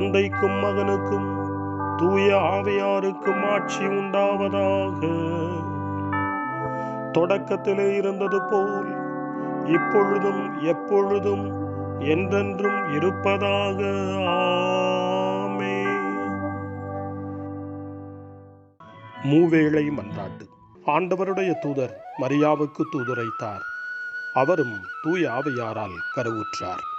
தந்தைக்கும் மகனுக்கும் தூய ஆவியாருக்கும் ஆட்சி உண்டாவதாக. தொடக்கத்திலே இருந்தது போல் இப்பொழுதும் எப்பொழுதும் என்றென்றும் இருப்பதாக. ஆமே மூவேளை மன்றாட்டு. ஆண்டவருடைய தூதர் மரியாவுக்கு தூதுரைத்தார். அவரும் தூய ஆவியாரால் கருவுற்றார்.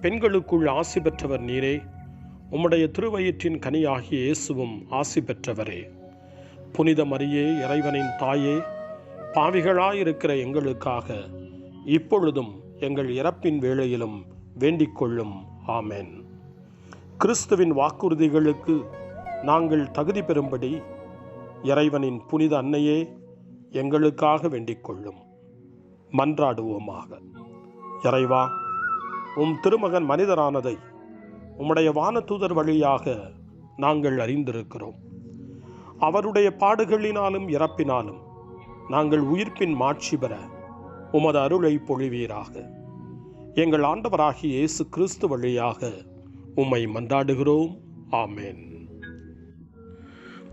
பெண்களுக்குள் ஆசி பெற்றவர் நீரே. உம்முடைய திருவயிற்றின் கனியாகிய இயேசுவும் ஆசி பெற்றவரே. புனித மரியே இறைவனின் தாயே பாவிகளாயிருக்கிற எங்களுக்காக இப்பொழுதும் எங்கள் இறப்பின் வேளையிலும் வேண்டிக் கொள்ளும். கிறிஸ்துவின் வாக்குறுதிகளுக்கு நாங்கள் தகுதி பெறும்படி இறைவனின் புனித அன்னையே எங்களுக்காக வேண்டிக் கொள்ளும். மன்றாடுவோமாக. இறைவா உம் திருமகன் மனிதரானதை உம்முடைய வானதூதர் வழியாக நாங்கள் அறிந்திருக்கிறோம். அவருடைய பாடுகளினாலும் இறப்பினாலும் நாங்கள் உயிர்ப்பின் மாட்சி பெற உமது அருளை பொழிவீராக. எங்கள் ஆண்டவராகிய இயேசு கிறிஸ்து வழியாக உம்மை மன்றாடுகிறோம். ஆமேன்.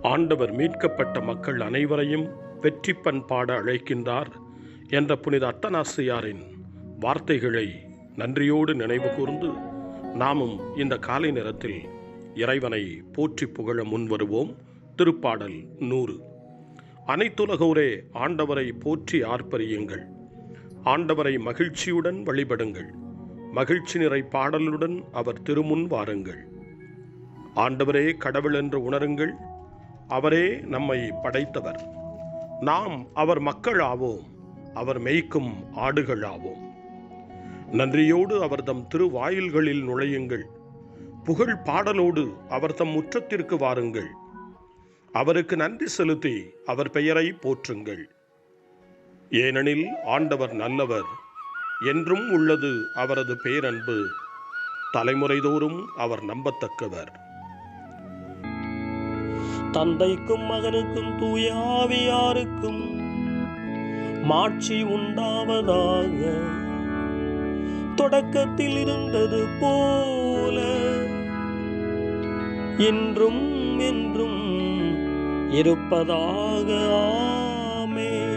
ஆண்டவர் மீட்கப்பட்ட மக்கள் அனைவரையும் வெற்றி பண்பாட அழைக்கின்றார் என்ற புனித அத்தனாசியாரின் வார்த்தைகளை நன்றியோடு நினைவு கூர்ந்து நாமும் இந்த காலை நேரத்தில் இறைவனை போற்றி புகழ முன்வருவோம். திருப்பாடல் நூறு. அனைத்துலகோரே ஆண்டவரை போற்றி ஆர்ப்பரியுங்கள். ஆண்டவரை மகிழ்ச்சியுடன் வழிபடுங்கள். மகிழ்ச்சி நிறை பாடலுடன் அவர் திருமுன் வாருங்கள். ஆண்டவரே கடவுள் என்று உணருங்கள். அவரே நம்மை படைத்தவர். நாம் அவர் மக்கள் ஆவோம் அவர் மேய்க்கும் ஆடுகள் ஆவோம் நன்றியோடு அவர் தம் திருவாயில்களில் நுழையுங்கள். புகழ் பாடலோடு அவர் தம் முற்றத்திற்கு வாருங்கள். அவருக்கு நன்றி செலுத்தி அவர் பெயரை போற்றுங்கள். ஏனெனில் ஆண்டவர் நல்லவர் என்றும் உள்ளது அவரது பேரன்பு தலைமுறைதோறும் அவர் நம்பத்தக்கவர். தந்தைக்கும் மகனுக்கும் தூயாவியாருக்கும் மாட்சி உண்டாவதாக. தொடக்கத்தில் இருந்தது போல. இன்றும் என்றும் இருப்பதாக ஆமே.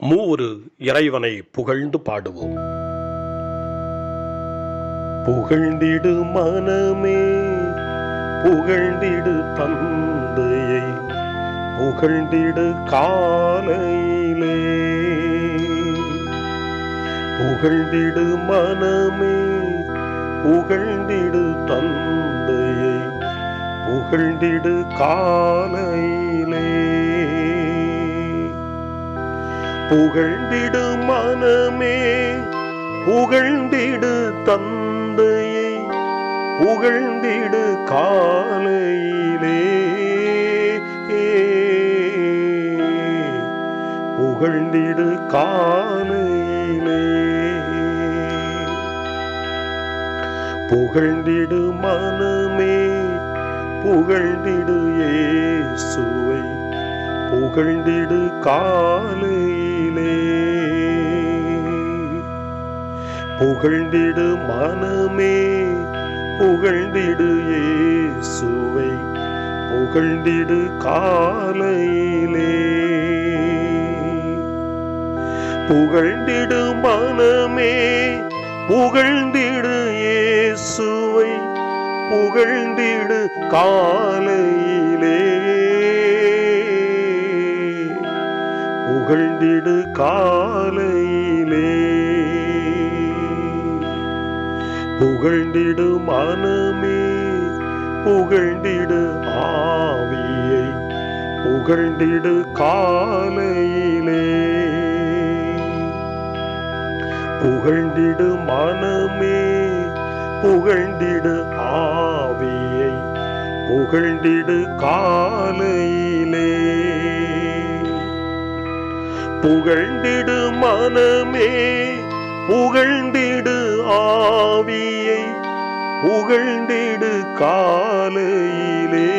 மூவரு இறைவனை புகழ்ந்து பாடுவோம். புகழ்ந்திடு மனமே புகழ்ந்திடு தந்தையை புகழ்ந்திடு காலையிலே. புகழ்ந்திடு மனமே புகழ்ந்திடு தந்தையை புகழ்ந்திடு காலையிலே. புகழ்ந்திடு மனமே புகழ்ந்திடு தந்தையை புகழ்ந்திடு காலையிலே. புகழ்ந்திடு காலை புகழ்ந்திடு மனமே புகழ்ந்திடு ஏசுவை புகழ்ந்திடு காலையிலே. புகழ்ந்திடு மனமே புகழ்ந்திடு ஏசுவை புகழ்ந்திடு காலையிலே. புகழ்ந்திடு மனமே புகழ்ந்திடு இயேசுவை புகழ்ந்திடு காலையிலே. புகழ்ந்திடு காலையிலே. புகழ்ந்திடு மனமே புகழ்ந்திடு ஆவியை புகழ்ந்திடு காலையிலே. புகழ்ந்திடு மனமே புகழ்ந்திடு ஆவியை புகழ்ந்திடு காலையிலே. புகழ்ந்திடு மனமே புகழ்ந்திடு ஆவியை புகழ்ந்திடு காலையிலே.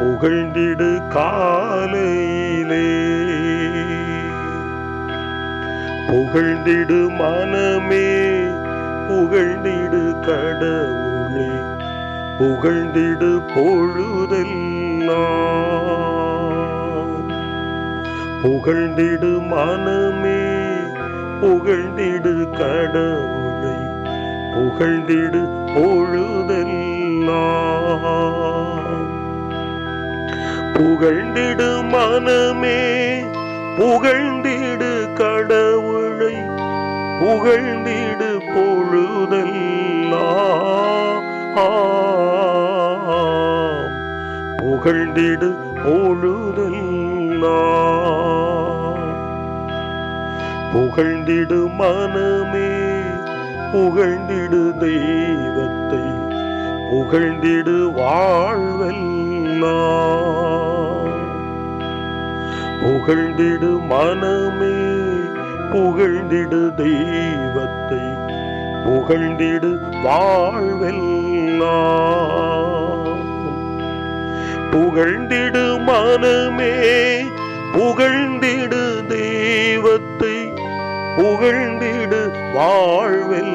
புகழ்ந்திடு காலையிலே புகழ்ந்திடு மனமே புகழ்ந்திடு கடவுளே புகழ்ந்திடு பொழுதெல்லாம். புகழ்ந்திடு மனமே புகழ்ந்திடு கடவுளை புகழ்ந்திடு பொழுதெல்லாம். புகழ்ந்திடு மனமே புகழ்ந்திடு கடவுளை புகழ்ந்திடு பொழுதெல்லாம். புகழ்ந்திடு பொழுதெல்லாம். புகழ்ந்திடு மனமே புகழ்ந்திடு தெய்வத்தை புகழ்ந்திடு வாழ்வெல்லாம். புகழ்ந்திடு மனமே புகழ்ந்திடு தெய்வத்தை புகழ்ந்திடு வாழ்வெல்லாம். புகழ்ந்திடு மனமே புகழ்ந்திடு தெய்வத்தை புகழ்ந்திடு வாழ்வெல்லாம்.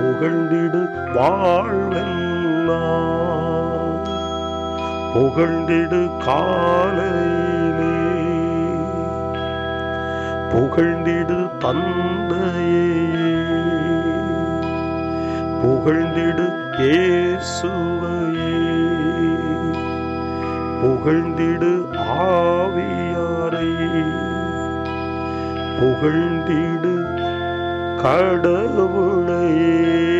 புகழ்ந்திடு வாழ்வெல்லாம். புகழ்ந்திடு காலையிலே. புகழ்ந்திடு தந்தையே. புகழ்ந்திடு ஏசுவையே புகழ்ந்திடு ஆவியாரை. புகழ்ந்திடு கடவுளையே.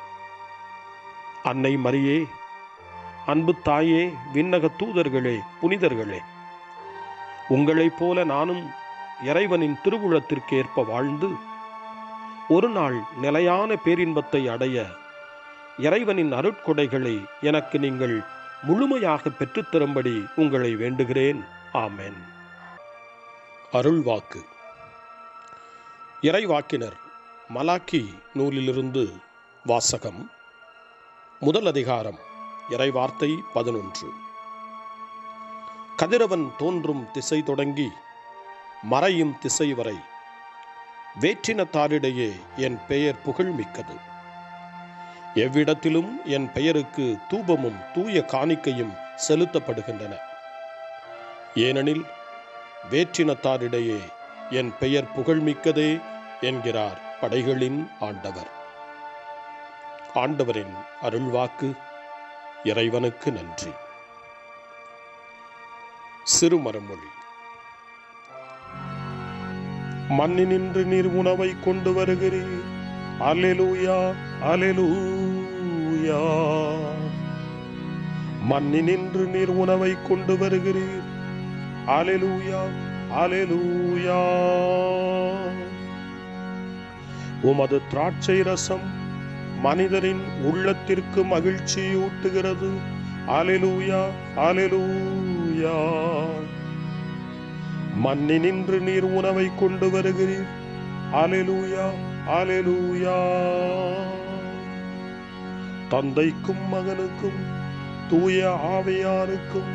அன்னை மரியே அன்பு தாயே விண்ணக தூதர்களே புனிதர்களே உங்களைப் போல நானும் இறைவனின் திருவுளத்திற்கு ஏற்ப வாழ்ந்து ஒரு நாள் நிலையான பேரின்பத்தை அடைய இறைவனின் அருட்கொடைகளை எனக்கு நீங்கள் முழுமையாக பெற்றுத்தரும்படி உங்களை வேண்டுகிறேன். ஆமென். அருள்வாக்கு. இறைவாக்கினர் மலாக்கி நூலிலிருந்து வாசகம். முதல் அதிகாரம் இறைவார்த்தை பதினொன்று. கதிரவன் தோன்றும் திசை தொடங்கி மறையும் திசை வரை வேற்றினத்தாரிடையே என் பெயர் புகழ்மிக்கது. எவ்விடத்திலும் என் பெயருக்கு தூபமும் தூய காணிக்கையும் செலுத்தப்படுகின்றன. ஏனெனில் வேற்றினத்தாரிடையே என் பெயர் புகழ்மிக்கதே என்கிறார் படைகளின் ஆண்டவர். ஆண்டவரின் அருள்வாக்கு இறைவனுக்கு நன்றி. சிறுமரமொழி. மண்ணினின்று நீர் உணவை கொண்டு வருகிறீர். Alleluia alleluia. மண்ணினின்று நீர் உணவை கொண்டு வருகிறீர். Alleluia alleluia. உமது திராட்சை ரசம் மனிதரின் உள்ளத்திற்கு மகிழ்ச்சியூட்டுகிறது அலெலூயா அலெலூயா மண்ணினின்று நீர் உணவை கொண்டு வருகிறீர். அலெலூயா அலெலூயா தந்தைக்கும் மகனுக்கும் தூய ஆவையாருக்கும்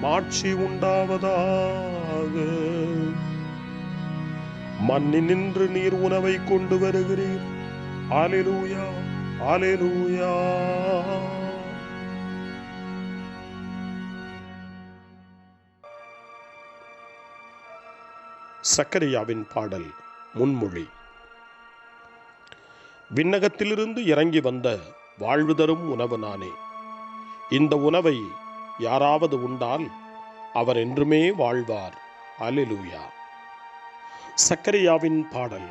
மாட்சி உண்டாவதாக. மண்ணினின்று நீர் உணவை கொண்டு வருகிறீர். அலெலூயா அலெலூயா சக்கரியாவின் பாடல் முன்மொழி. விண்ணகத்திலிருந்து இறங்கி வந்த வாழ்வு தரும் உணவு நானே. இந்த உணவை யாராவது உண்டால் அவர் என்றுமே வாழ்வார். அலிலூயா சக்கரியாவின் பாடல்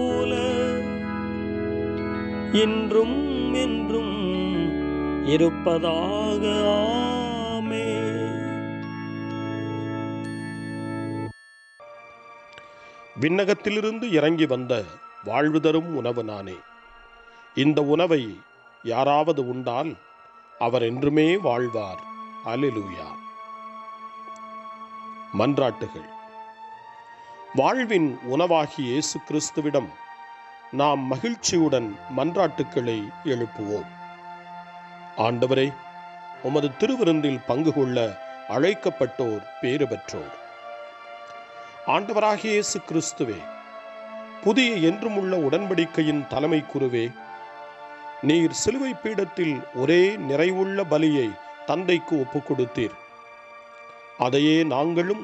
இன்றும் என்றும் இருப்பதாக ஆமே. விண்ணகத்திலிருந்து இறங்கி வந்த வாழ்வு தரும் உணவு நானே. இந்த உணவை யாராவது உண்டால் அவர் என்றுமே வாழ்வார். அலிலூயா மன்றாட்டுகள். வாழ்வின் உணவாகி இயேசு கிறிஸ்துவிடம் நாம் மகிழ்ச்சியுடன் மன்றாட்டுக்களை எழுப்புவோம். ஆண்டவரே உமது திருவிருந்தில் பங்கு கொள்ள அழைக்கப்பட்டோர் பேறு பெற்றோர். ஆண்டவராகிய இயேசு கிறிஸ்துவே புதிய என்றுமுள்ள உடன்படிக்கையின் தலைமை குருவே நீர் சிலுவை பீடத்தில் ஒரே நிறைவுள்ள பலியை தந்தைக்கு ஒப்புக் கொடுத்தீர் அதையே நாங்களும்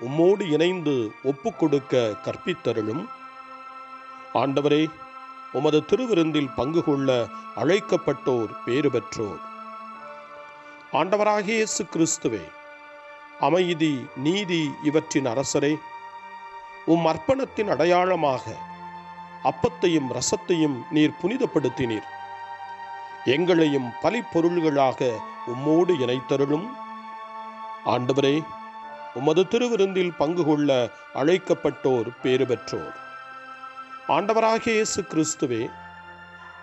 உம்மோடு இணைந்து ஒப்புக்கொடுக்க கற்பித்தருளும். ஆண்டவரே உமது திருவிருந்தில் பங்கு கொள்ள அழைக்கப்பட்டோர் பேறு பெற்றோர் ஆண்டவராகிய இயேசு கிறிஸ்துவே அமைதி நீதி இவற்றின் அரசரே உம் அர்ப்பணத்தின் அடையாளமாக அப்பத்தையும் ரசத்தையும் நீர் புனிதப்படுத்தினீர். எங்களையும் பலிப்பொருள்களாக உம்மோடு இணைத்தருளும். ஆண்டவரே உமது திருவிருந்தில் பங்கு கொள்ள அழைக்கப்பட்டோர் பேறு பெற்றோர் ஆண்டவராகிய இயேசு கிறிஸ்துவே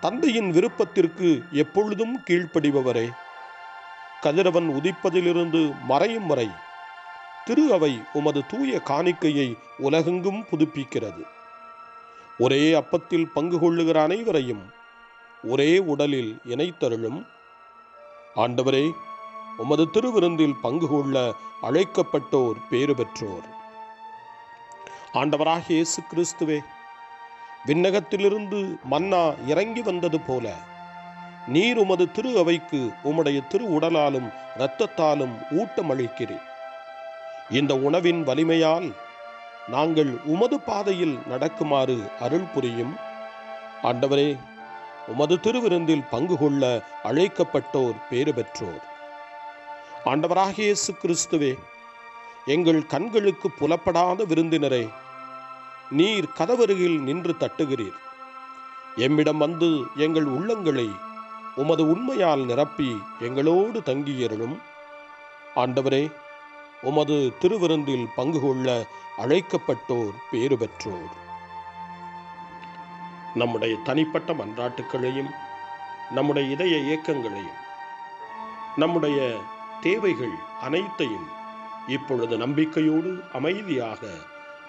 தந்தையின் விருப்பத்திற்கு எப்பொழுதும் கீழ்ப்படிபவரே. கதிரவன் உதிப்பதிலிருந்து மறையும் வரை திரு அவை உமது தூய காணிக்கையை உலகெங்கும் புதுப்பிக்கிறது. ஒரே அப்பத்தில் பங்கு கொள்ளுகிற அனைவரையும் ஒரே உடலில் இணைத்தருளும். ஆண்டவரே உமது திருவிருந்தில் பங்கு கொள்ள அழைக்கப்பட்டோர் பேறு பெற்றோர். ஆண்டவராக இயேசு கிறிஸ்துவே விண்ணகத்திலிருந்து மன்னா இறங்கி வந்தது போல. நீர் உமது திரு அவைக்கு உம்முடைய திரு உடலாலும் இரத்தத்தாலும் அளிக்கிறேன் இந்த உணவின் வலிமையால் நாங்கள் உமது பாதையில் நடக்குமாறு அருள் புரியும். ஆண்டவரே உமது திருவிருந்தில் பங்கு கொள்ள அழைக்கப்பட்டோர் பேறு பெற்றோர். ஆண்டவராக இயேசு கிறிஸ்துவே எங்கள் கண்களுக்கு புலப்படாத விருந்தினரே நீர் கதவருகில் நின்று தட்டுகிறீர். எம்மிடம் வந்து எங்கள் உள்ளங்களை உமது உண்மையால் நிரப்பி எங்களோடு தங்கியருளும். ஆண்டவரே உமது திருவிருந்தில் பங்கு கொள்ள அழைக்கப்பட்டோர் பேறு பெற்றோர். நம்முடைய தனிப்பட்ட மன்றாட்டுக்களையும் நம்முடைய இதய இயக்கங்களையும் நம்முடைய தேவைகள் அனைத்தையும் இப்பொழுது நம்பிக்கையோடு அமைதியாக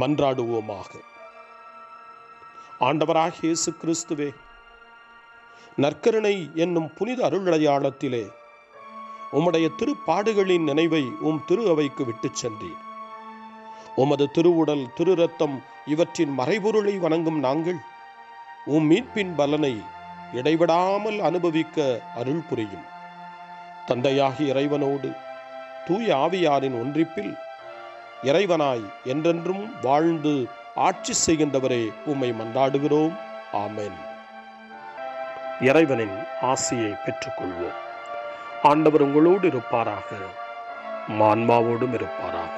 மன்றாடுவோமாக. ஆண்டவராக இயேசு கிறிஸ்துவே நற்கருணை என்னும் புனித அருளடையாளத்திலே உம்முடைய திருப்பாடுகளின் நினைவை உம் திரு அவைக்கு விட்டுச் சென்றீர். உமது திருவுடல் திரு ரத்தம் இவற்றின் மறைபொருளை வணங்கும் நாங்கள் உம் மீட்பின் பலனை இடைவிடாமல் அனுபவிக்க அருள் புரியும். தந்தையாகி இறைவனோடு தூய ஆவியாரின் ஒன்றிப்பில் இறைவனாய் என்றென்றும் வாழ்ந்து ஆட்சி செய்கின்றவரே உம்மை மன்றாடுகிறோம். ஆமேன். இறைவனின் ஆசியை பெற்றுக்கொள்வோம். ஆண்டவர் உங்களோடு இருப்பாராக. மான்மாவோடும் இருப்பாராக.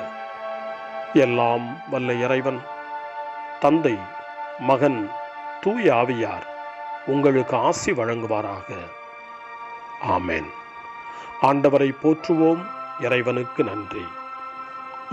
எல்லாம் வல்ல இறைவன் தந்தை மகன் தூய ஆவியார் உங்களுக்கு ஆசி வழங்குவாராக. ஆமேன். ஆண்டவரை போற்றுவோம். இறைவனுக்கு நன்றி.